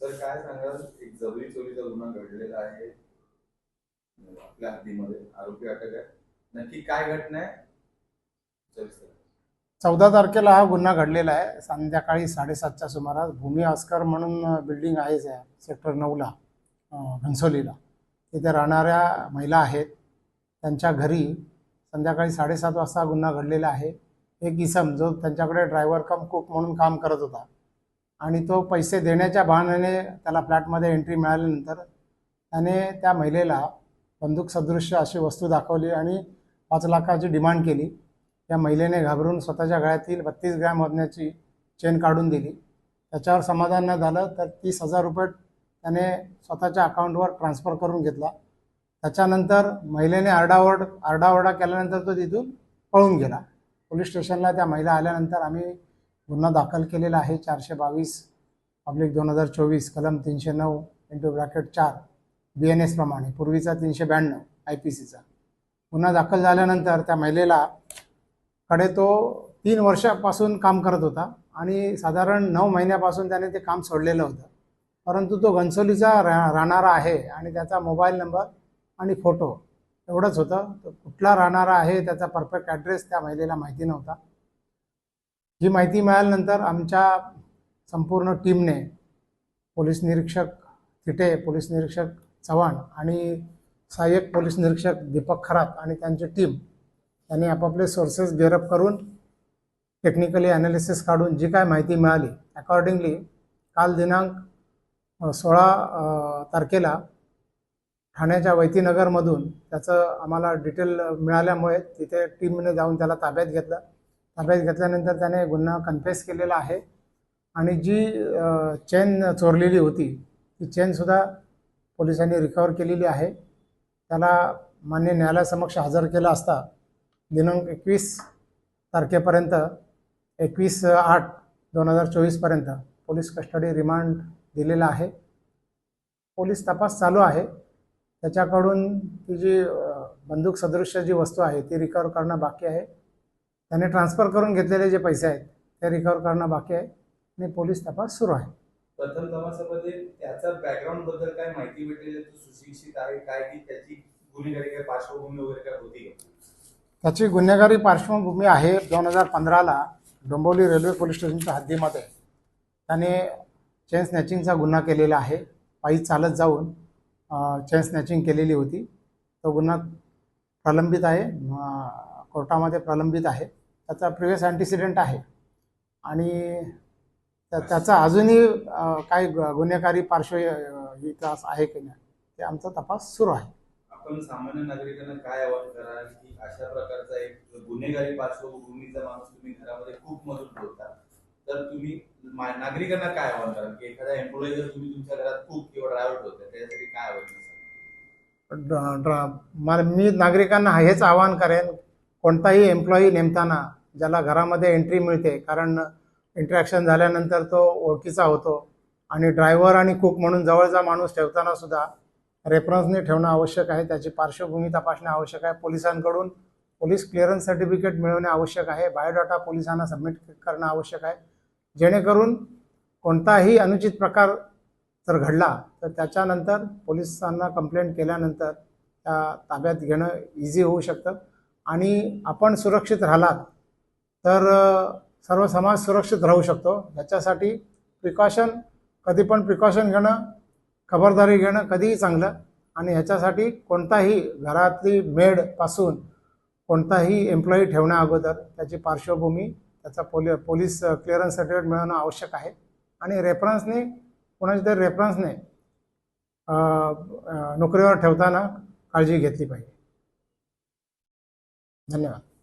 Sir काय सांगाल? एक जबरी चोरीचा गुन्हा घडलेला आहे. आपल्या हद्दीमध्ये आरोपी अटक आहे. नक्की काय घटना आहे? सविस्तर चौदा तारखेला हा गुन्हा घडलेला आहे. संध्याकाळी साडेसातच्या सुमारास भूमी आस्कर म्हणून बिल्डिंग आहे सेक्टर नऊला घनसोलीला. तिथे राहणाऱ्या महिला आहेत. त्यांच्या घरी संध्याकाळी साडेसात वाजता गुन्हा घडलेला आहे. एक इसम जो त्यांच्याकडे ड्रायव्हर कम कुक म्हणून काम करत होता. आणि तो पैसे देण्याच्या बहाण्याने त्याला फ्लॅटमध्ये एंट्री मिळाल्यानंतर त्याने त्या महिलेला बंदूक सदृश्य अशी वस्तू दाखवली आणि पाच लाखाची डिमांड केली. त्या महिलेने घाबरून स्वतःच्या गळ्यातील बत्तीस ग्रॅम वजनाची चेन काढून दिली. त्याच्यावर समाधान न झालं तर तीस हजार रुपये त्याने स्वतःच्या अकाउंटवर ट्रान्सफर करून घेतला. त्याच्यानंतर महिलेने आरडाओरड आरडाओरडा केल्यानंतर तो तिथून पळून गेला. पोलीस स्टेशनला त्या महिला आल्यानंतर आम्ही गुन्हा दाखल केलेला आहे. चारशे बावीस पब्लिक दोन हजार चोवीस कलम तीनशे नऊ इंटू ब्रॅकेट चार बी एन एसप्रमाणे पूर्वीचा तीनशे ब्याण्णव आय पी सीचा गुन्हा दाखल झाल्यानंतर त्या महिलेला कडे तो तीन वर्षापासून काम करत होता आणि साधारण नऊ महिन्यापासून त्याने ते काम सोडलेलं होतं. परंतु तो घनसोलीचा रा राहणारा आहे आणि त्याचा मोबाईल नंबर आणि फोटो एवढंच होतं. तो कुठला राहणारा आहे त्याचा परफेक्ट ॲड्रेस त्या महिलेला माहिती नव्हता. जी माहिती मिळाल्यानंतर आमच्या संपूर्ण टीमने पोलीस निरीक्षक थिटे पोलीस निरीक्षक चव्हाण आणि सहाय्यक पोलीस निरीक्षक दीपक खरात आणि त्यांची टीम त्यांनी आपापले सोर्सेस गेअरअप करून टेक्निकली ॲनालिसिस काढून जी काय माहिती मिळाली अकॉर्डिंगली काल दिनांक सोळा तारखेला ठाण्याच्या वैतीनगरमधून त्याचं आम्हाला डिटेल मिळाल्यामुळे तिथे टीमने जाऊन त्याला ताब्यात घेतलं. ताब्यात घेतल्यानंतर त्याने गुन्हा कन्फेस केलेला आहे. आणि जी चेन चोरलेली होती ती चेनसुद्धा पोलिसांनी रिकवर केलेली आहे. त्याला मान्य न्यायालयासमक्ष हजर केला असता दिनांक एकवीस तारखेपर्यंत एकवीस आठ दोन हजार चोवीसपर्यंत पोलीस कस्टडी रिमांड दिलेला आहे. पोलीस तपास चालू आहे. त्याच्याकडून ती जी बंदूक सदृश्य जी वस्तू आहे ती रिकवर करणं बाकी आहे. त्याने ट्रान्सफर करून घेतलेले जे पैसे आहेत ते रिकवर करणं बाकी आहे. आणि पोलीस तपास सुरू आहे. प्रथम तपासामध्ये त्याचा बॅकग्राऊंडबद्दल काय माहिती भेटलेली? तो सुशिक्षित आहे काय की त्याची गुन्हेगारी काय पार्श्वभूमी वगैरे काय होती त्याची गुन्हेगारी पार्श्वभूमी आहे दोन हजार पंधराला डोंबिवली रेल्वे पोलीस स्टेशनच्या हद्दीमध्ये. त्याने चेन स्नॅचिंगचा गुन्हा केलेला आहे. पायी चालत जाऊन चेन स्नॅचिंग केलेली होती. तो गुन्हा प्रलंबित आहे. कोर्टामध्ये प्रलंबित आहे. त्याचा प्रिव्हियस अँटिसिडेंट आहे. आणि त्या- त्याचा अजूनही काही गुन्हेगारी पार्श्व अं, विकास आहे की नाही ते आमचा तपास सुरू आहे. आपण सामान्य नागरिकांना काय आवाहन कराल की अशा प्रकारचा एक गुन्हेगारी पार्श्वभूमीचा माणूस तुम्ही घरामध्ये खूप मदत ठेवता तर तुम्ही नागरिकांना काय आवाहन कराल? की एखादा एम्प्लॉई जर तुम्ही तुमच्या घरात खूप किंवा ड्रायव्हर ठेवता त्याच्यासाठी काय आवाहन मी नागरिकांना हेच आवाहन करेन कोणताही एम्प्लॉई नेमताना ज्याला घरामध्ये एंट्री मिळते कारण इंटरॅक्शन झाल्यानंतर तो ओळखीचा होतो आणि ड्रायव्हर आणि कुक म्हणून जवळचा माणूस ठेवताना सुद्धा रेफरन्सने ठेवणं आवश्यक आहे. त्याची पार्श्वभूमी तपासणे आवश्यक आहे. पोलिसांकडून पोलीस क्लिअरन्स सर्टिफिकेट मिळवणे आवश्यक आहे. बायोडाटा पोलिसांना सबमिट करणं आवश्यक आहे. जेणेकरून कोणताही अनुचित प्रकार जर घडला तर त्याच्यानंतर पोलिसांना कंप्लेंट केल्यानंतर त्या ताब्यात घेणं इझी होऊ शकतं. आणि आपण सुरक्षित राहिलात तर सर्व समाज सुरक्षित राहू शकतो. याच्यासाठी प्रिकॉशन कधी पण प्रिकॉशन घेणं खबरदारी घेणं कधीही चांगलं. आणि ह्याच्यासाठी कोणताही घरातली मेडपासून कोणताही एम्प्लॉई ठेवण्या अगोदर त्याची पार्श्वभूमी त्याचा पोलि पोलीस क्लिअरन्स सर्टिफिकेट मिळवणं आवश्यक आहे. आणि रेफरन्सने कोणाच्या तरी रेफरन्सने नोकरीवर ठेवताना काळजी घेतली पाहिजे. धन्यवाद.